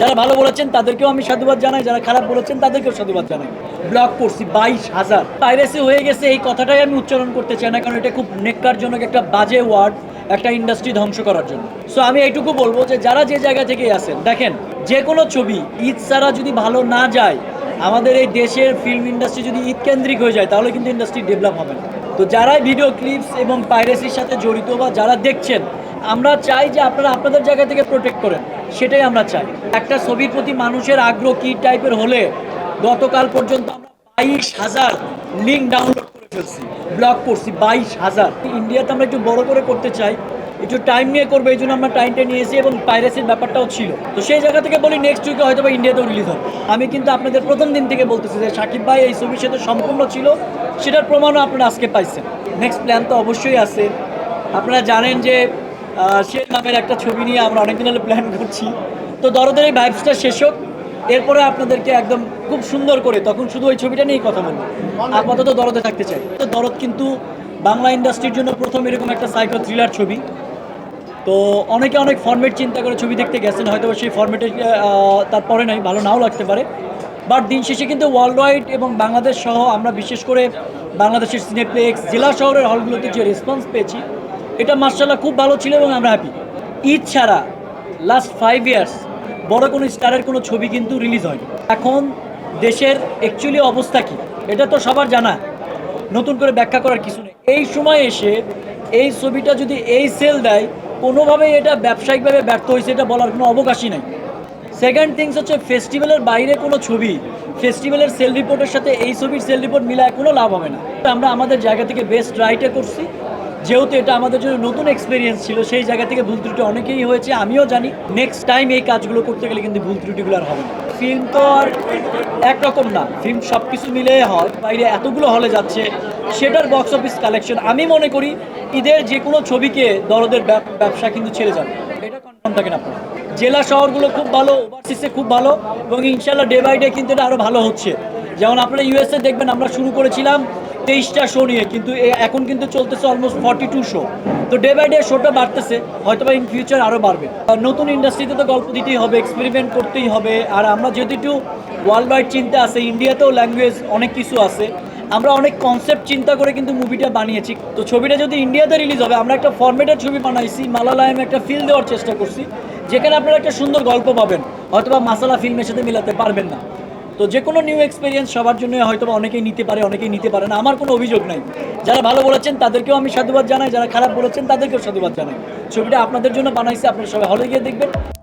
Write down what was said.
যারা ভালো বলেছেন, তাদেরকেও আমি সাধুবাদ জানাই। যারা খারাপ বলেছেন, তাদেরকেও সাধুবাদ জানাই। ব্লক করছি বাইশ হাজার। পাইরেসি হয়ে গেছে, এই কথাটাই আমি উচ্চারণ করতে চাই না, কারণ এটা খুব নেককারজনক একটা বাজে ওয়ার্ড, একটা ইন্ডাস্ট্রি ধ্বংস করার জন্য। সো আমি এইটুকু বলব যে, যারা যে জায়গা থেকে আসেন দেখেন, যে কোনো ছবি ঈদ ছাড়া যদি ভালো না যায়, আমাদের এই দেশের ফিল্ম ইন্ডাস্ট্রি যদি ঈদ কেন্দ্রিক হয়ে যায়, তাহলে কিন্তু ইন্ডাস্ট্রি ডেভেলপ হবে না। তো যারাই ভিডিও ক্লিপস এবং পাইরেসির সাথে জড়িত বা যারা দেখছেন, আমরা চাই যে আপনারা আপনাদের জায়গা থেকে প্রোটেক্ট করেন। সেটাই আমরা চাই। একটা ছবির প্রতি মানুষের আগ্রহ কী টাইপের হলে গতকাল পর্যন্ত আমরা বাইশ হাজার লিঙ্ক ডাউনলোড করে ফেলছি ব্লক করছি বাইশ হাজার। ইন্ডিয়াতে আমরা একটু বড় করে করতে চাই, একটু টাইম নিয়ে করব, এই জন্য আমরা টাইমটা নিয়েছি এবং পাইরেসির ব্যাপারটাও ছিল। তো সেই জায়গা থেকে বলি নেক্সট উইকে হয়তো বা ইন্ডিয়াতেও রিলিজ হবে। আমি কিন্তু আপনাদের প্রথম দিন থেকে বলতেছি যে সাকিব ভাই এই ছবির সাথে সম্পূর্ণ ছিল, সেটার প্রমাণও আপনারা আজকে পাইছেন। নেক্সট প্ল্যান তো অবশ্যই আছে। আপনারা জানেন যে সে নামের একটা ছবি নিয়ে আমরা অনেকদিন হলে প্ল্যান করছি। তো দরদের এই ভাইবসটা শেষ হোক। এরপরে আপনাদেরকে একদম খুব সুন্দর করে, তখন শুধু ওই ছবিটা নিয়েই কথা বলব। আপাতত দরদে থাকতে চাই। তো দরদ কিন্তু বাংলা ইন্ডাস্ট্রির জন্য প্রথম এরকম একটা সাইকো থ্রিলার ছবি। তো অনেকে অনেক ফর্মেট চিন্তা করে ছবি দেখতে গেছেন হয়তো সেই ফর্মেটে তারপরে নাই, ভালো নাও লাগতে পারে। বাট দিন শেষে কিন্তু ওয়ার্ল্ড ওয়াইড এবং বাংলাদেশ সহ আমরা বিশেষ করে বাংলাদেশের সিনেপ্লেক্স জেলা শহরের হলগুলোতে যে রেসপন্স পেয়েছি এটা মার্শাল্লাহ খুব ভালো ছিল এবং আমরা হ্যাপি ঈদ ছাড়া লাস্ট ফাইভ ইয়ার্স বড় কোনো স্টারের কোনো ছবি কিন্তু রিলিজ হয়নি। এখন দেশের অ্যাকচুয়ালি অবস্থা কী? এটা তো সবার জানা। নতুন করে ব্যাখ্যা করার কিছু নেই। এই সময় এসে এই ছবিটা যদি এই সেল দেয়, কোনোভাবেই এটা ব্যবসায়িকভাবে ব্যর্থ হয়েছে, এটা বলার কোনো অবকাশই নেই। সেকেন্ড থিংস হচ্ছে ফেস্টিভ্যালের বাইরে কোনো ছবি ফেস্টিভ্যালের সেল রিপোর্টের সাথে এই ছবির সেল রিপোর্ট মিলায় কোনো লাভ হবে না। আমরা আমাদের জায়গা থেকে বেস্ট রাইটে করছি। যেহেতু এটা আমাদের জন্য নতুন এক্সপিরিয়েন্স ছিল, সেই জায়গা থেকে ভুল ত্রুটি অনেকেই হয়েছে, আমিও জানি। নেক্সট টাইম এই কাজগুলো করতে গেলে কিন্তু ভুল ত্রুটিগুলো আর হবে ফিল্ম তো আর একরকম না। ফিল্ম সব কিছু মিলে হয়। বাইরে এতগুলো হলে যাচ্ছে, সেটার বক্স অফিস কালেকশন আমি মনে করি ঈদের যে কোনো ছবিকে দরদের ব্যবসা কিন্তু ছেড়ে যাবে। এটা কনফার্ম থাকেন আপনারা। জেলা শহরগুলো খুব ভালো ওভারসিসে খুব ভালো, এবং ইনশাল্লাহ ডে বাই ডে কিন্তু এটা আরও ভালো হচ্ছে। যেমন আপনারা ইউএসএ দেখবেন, আমরা শুরু করেছিলাম তেইশটা শো নিয়ে, কিন্তু এখন কিন্তু চলতেছে অলমোস্ট ফর্টি টু শো তো ডে বাই ডে শোটা বাড়তেছে হয়তো বা ইন ফিউচার আরও বাড়বে নতুন ইন্ডাস্ট্রিতে তো গল্প দিতেই হবে এক্সপেরিমেন্ট করতেই হবে। আর আমরা যেহেতু একটু ওয়ার্ল্ড ওয়াইড চিন্তা আছে ইন্ডিয়াতেও ল্যাঙ্গুয়েজ অনেক কিছু আছে, আমরা অনেক কনসেপ্ট চিন্তা করে কিন্তু মুভিটা বানিয়েছি। তো ছবিটা যদি ইন্ডিয়াতে রিলিজ হবে, আমরা একটা ফরম্যাটের ছবি বানাইছি মালালায়ামে একটা ফিল দেওয়ার চেষ্টা করছি, যেখানে আপনারা একটা সুন্দর গল্প পাবেন। হয়তোবা মাসালা ফিল্মের সাথে মিলাতে পারবেন না। তো যে কোনো নিউ এক্সপিরিয়েন্স সবার জন্য হয়তো অনেকেই নিতে পারে, অনেকেই নিতে পারে না। আমার কোনো অভিযোগ নাই। যারা ভালো বলেছেন, তাদেরকেও আমি সাধুবাদ জানাই। যারা খারাপ বলেছেন, তাদেরকেও সাধুবাদ জানাই। ছবিটা আপনাদের জন্য বানাইছে, আপনারা সবাই হলে গিয়ে দেখবেন।